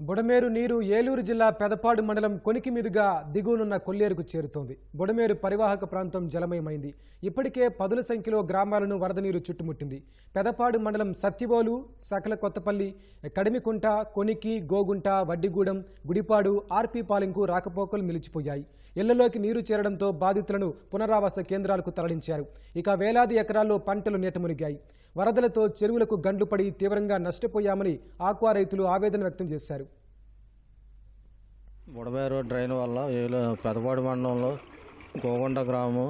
బుడమేరు నీరు ఏలూరు జిల్లా పెదపాడు మండలం కొనికి మీదుగా దిగువనున్న కొల్లేరుకు చేరుతోంది. బుడమేరు పరివాహక ప్రాంతం జలమయమైంది. ఇప్పటికే పదుల సంఖ్యలో గ్రామాలను వరద నీరు చుట్టుముట్టింది. పెదపాడు మండలం సత్యవోలు సకల కొత్తపల్లి కడిమికుంట కొనికి గోగుంట వడ్డిగూడెం గుడిపాడు ఆర్పీ పాలెంకు రాకపోకలు నిలిచిపోయాయి. ఇళ్ళలోకి నీరు చేరడంతో బాధితులను పునరావాస కేంద్రాలకు తరలించారు. ఇక వేలాది ఎకరాల్లో పంటలు నీటమునిగాయి. వరదలతో చెరువులకు గండ్లు పడి తీవ్రంగా నష్టపోయామని ఆక్వా రైతులు ఆవేదన వ్యక్తం చేశారు. బుడమేరు డ్రైన్ వల్ల ఏలు పెదపాడు మండలంలో గోగొండ గ్రామం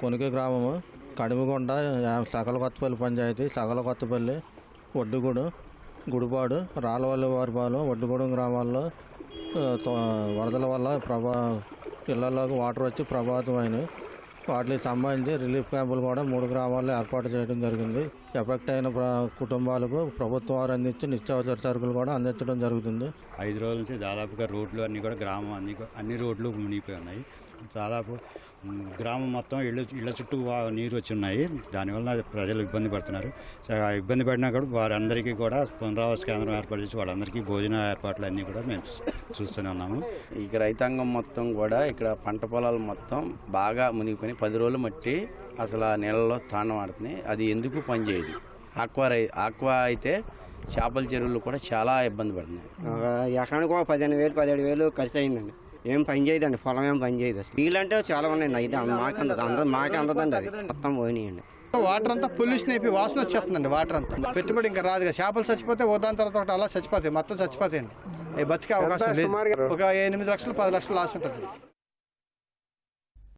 కొనికి గ్రామము కడిమిగొండ సకల కొత్తపల్లి పంచాయతీ సకల కొత్తపల్లి ఒడ్డుగూడు గుడిపాడు రాళ్ళవల్లి వారిపాలెం ఒడ్డుగూడెం గ్రామాల్లో వరదల వల్ల ప్రభా ఇళ్ళలోకి వాటర్ వచ్చి ప్రభావితమైనవి. వాటికి సంబంధించి రిలీఫ్ క్యాంపులు కూడా మూడు గ్రామాల్లో ఏర్పాటు చేయడం జరిగింది. ఎఫెక్ట్ అయిన ప్ర- కుటుంబాలకు ప్రభుత్వం వారు అందించి నిత్యావసర సరుకులు కూడా అందించడం జరుగుతుంది. ఐదు రోజుల నుంచి దాదాపుగా రోడ్లు అన్నీ కూడా గ్రామం అన్ని అన్ని రోడ్లు మునిగిపోయి ఉన్నాయి. దాదాపు గ్రామం మొత్తం ఇళ్ళ ఇళ్ళ చుట్టూ నీరు వచ్చి ఉన్నాయి. దానివల్ల ప్రజలు ఇబ్బంది పడుతున్నారు. సో ఆ ఇబ్బంది పడినా కూడా వారందరికీ కూడా పునరావాస కేంద్రం ఏర్పాటు చేసి వాళ్ళందరికీ భోజన ఏర్పాట్లు అన్నీ కూడా మేము చూస్తూనే ఉన్నాము. ఇక రైతాంగం మొత్తం కూడా ఇక్కడ పంట పొలాలు మొత్తం బాగా మునిగిపోయి పది రోజులు మట్టి అసలు ఆ నీళ్ళలో తాండం ఆడుతున్నాయి అది ఎందుకు పనిచేయదు ఆక్వా రై ఆక్వా అయితే చేపల చెరువులు కూడా చాలా ఇబ్బంది పడుతున్నాయి ఒక ఎకరానికి ఒక పదిహేను వేలు పదిహేడు వేలు ఖర్చు అయిందండి. ఏం పని చేయదండి పొలం ఏం పని చేయదు అసలు. నీళ్ళు అంటే చాలా ఉన్నాయండి అయితే మాకు అందదు అందదు మాకే అందదండి అది. మొత్తం పోయినాయండి. వాటర్ అంతా పొల్యూషన్ అయిపోయి వాసన వచ్చేస్తుందండి వాటర్ అంతా. పెట్టుబడి ఇంకా రాదుగా. చేపలు చచ్చిపోతే ఉదాహరణ తర్వాత ఒకటి అలా చచ్చిపోతాయి మొత్తం చచ్చిపోతాయండి. అవి బతికే అవకాశం లేదు. ఒక ఎనిమిది లక్షలు పది లక్షలు లాస్ ఉంటుంది.